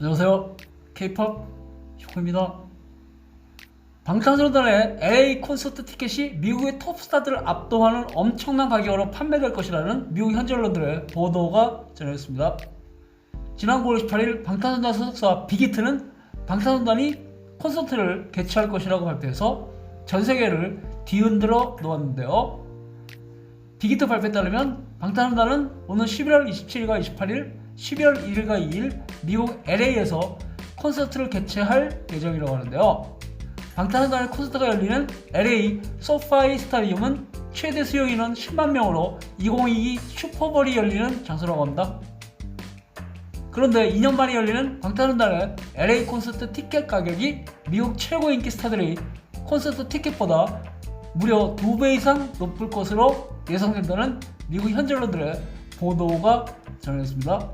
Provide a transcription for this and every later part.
안녕하세요. K-pop 쇼크입니다. 방탄소년단의 LA 콘서트 티켓이 미국의 톱스타들을 압도하는 엄청난 가격으로 판매될 것이라는 미국 현지 언론들의 보도가 전해졌습니다. 지난 9월 18일 방탄소년단 소속사 빅히트는 방탄소년단이 콘서트를 개최할 것이라고 발표해서 전 세계를 뒤흔들어 놓았는데요. 빅히트 발표에 따르면 방탄소년단은 오는 11월 27일과 28일, 12월 1일과 2일 미국 LA에서 콘서트를 개최할 예정이라고 하는데요. 방탄소년단의 콘서트가 열리는 LA 소파이 스타디움은 최대 수용 인원 10만 명으로 2022 슈퍼볼이 열리는 장소라고 합니다. 그런데 2년 만에 열리는 방탄소년단의 LA 콘서트 티켓 가격이 미국 최고 인기 스타들의 콘서트 티켓보다 무려 2배 이상 높을 것으로 예상된다는 미국 현지 언론들의 보도가 전해졌습니다.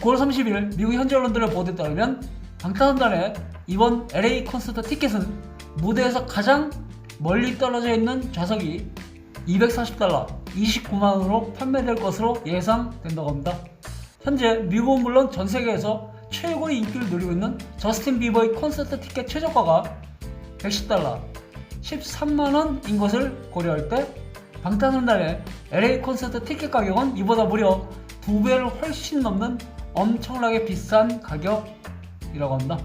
9월 30일 미국 현지 언론들의 보도에 따르면 방탄소년단의 이번 LA 콘서트 티켓은 무대에서 가장 멀리 떨어져 있는 좌석이 240달러, 29만원으로 판매될 것으로 예상된다고 합니다. 현재 미국은 물론 전 세계에서 최고의 인기를 누리고 있는 저스틴 비버의 콘서트 티켓 최저가가 110달러, 13만원인 것을 고려할 때 방탄소년단의 LA 콘서트 티켓 가격은 이보다 무려 두 배를 훨씬 넘는 엄청나게 비싼 가격이라고 합니다.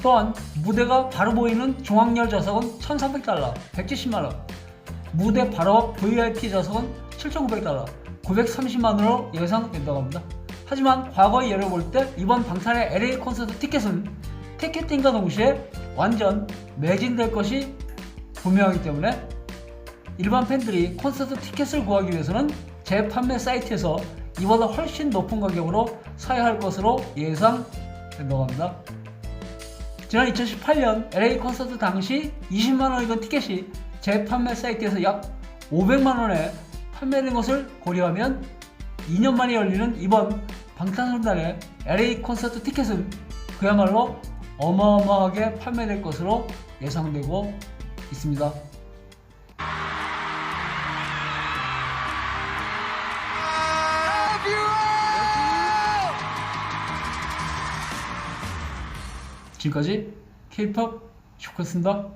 또한 무대가 바로 보이는 중앙열 좌석은 1,300달러, 170만원, 무대 바로 앞 VIP 좌석은 7,900달러, 930만원으로 예상된다고 합니다. 하지만 과거의 예를 볼 때 이번 방탄의 LA 콘서트 티켓은 티켓팅과 동시에 완전 매진될 것이 분명하기 때문에 일반 팬들이 콘서트 티켓을 구하기 위해서는 재판매 사이트에서 이보다 훨씬 높은 가격으로 사야 할 것으로 예상된다고 합니다. 지난 2018년 LA 콘서트 당시 20만원이던 티켓이 재판매 사이트에서 약 500만원에 판매된 것을 고려하면 2년 만에 열리는 이번 방탄소년단의 LA 콘서트 티켓은 그야말로 어마어마하게 판매될 것으로 예상되고 있습니다. 지금까지 K-pop 쇼크였습니다.